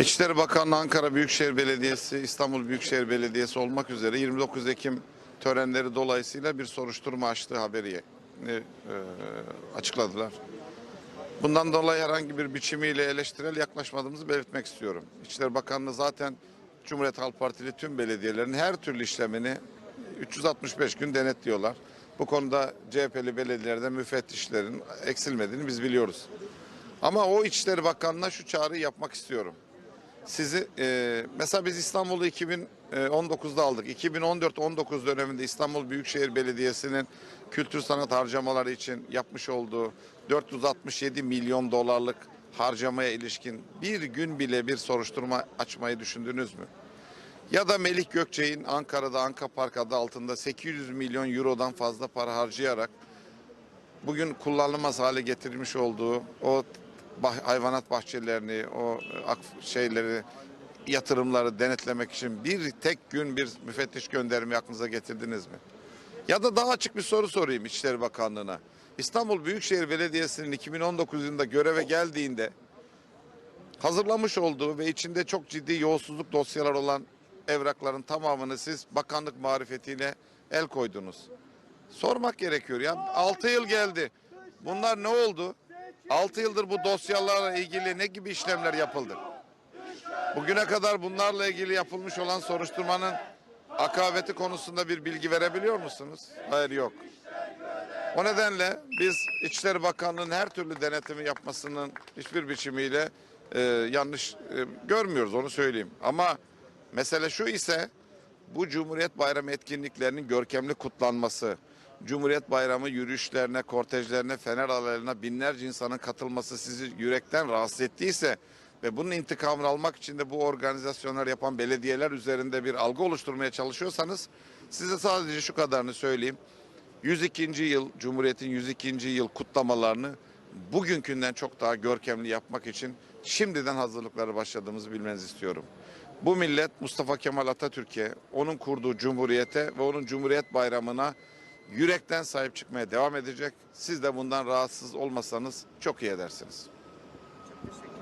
İçişleri Bakanlığı Ankara Büyükşehir Belediyesi, İstanbul Büyükşehir Belediyesi olmak üzere 29 Ekim törenleri dolayısıyla bir soruşturma açtığı haberi e, açıkladılar. Bundan dolayı herhangi bir biçimiyle eleştirel yaklaşmadığımızı belirtmek istiyorum. İçişleri Bakanlığı zaten Cumhuriyet Halk Partili tüm belediyelerin her türlü işlemini 365 gün denetliyorlar. Bu konuda CHP'li belediyelerden müfettişlerin eksilmediğini biz biliyoruz. Ama o İçişleri Bakanlığı'na şu çağrıyı yapmak istiyorum. Sizi e, mesela biz İstanbul'u 2019'da aldık. 2014-19 döneminde İstanbul Büyükşehir Belediyesi'nin kültür sanat harcamaları için yapmış olduğu 467 milyon dolarlık harcamaya ilişkin bir gün bile bir soruşturma açmayı düşündünüz mü? Ya da Melih Gökçe'nin Ankara'da Anka Park adı altında 800 milyon eurodan fazla para harcayarak bugün kullanılmaz hale getirmiş olduğu o bah- hayvanat bahçelerini, o ak- şeyleri, yatırımları denetlemek için bir tek gün bir müfettiş gönderimi aklınıza getirdiniz mi? Ya da daha açık bir soru sorayım İçişleri Bakanlığı'na. İstanbul Büyükşehir Belediyesi'nin 2019 yılında göreve geldiğinde hazırlamış olduğu ve içinde çok ciddi yolsuzluk dosyalar olan evrakların tamamını siz bakanlık marifetiyle el koydunuz. Sormak gerekiyor ya. 6 yıl geldi. Bunlar ne oldu? 6 yıldır bu dosyalarla ilgili ne gibi işlemler yapıldı? Bugüne kadar bunlarla ilgili yapılmış olan soruşturmanın akabeti konusunda bir bilgi verebiliyor musunuz? Hayır yok. O nedenle biz İçişleri Bakanlığı'nın her türlü denetimi yapmasının hiçbir biçimiyle e, yanlış e, görmüyoruz onu söyleyeyim. Ama mesele şu ise bu Cumhuriyet Bayramı etkinliklerinin görkemli kutlanması, Cumhuriyet Bayramı yürüyüşlerine, kortejlerine, fener alaylarına binlerce insanın katılması sizi yürekten rahatsız ettiyse ve bunun intikamını almak için de bu organizasyonlar yapan belediyeler üzerinde bir algı oluşturmaya çalışıyorsanız size sadece şu kadarını söyleyeyim. 102. yıl Cumhuriyet'in 102. yıl kutlamalarını bugünkünden çok daha görkemli yapmak için şimdiden hazırlıkları başladığımızı bilmenizi istiyorum. Bu millet Mustafa Kemal Atatürk'e, onun kurduğu cumhuriyete ve onun Cumhuriyet Bayramı'na yürekten sahip çıkmaya devam edecek. Siz de bundan rahatsız olmasanız çok iyi edersiniz. Çok teşekkür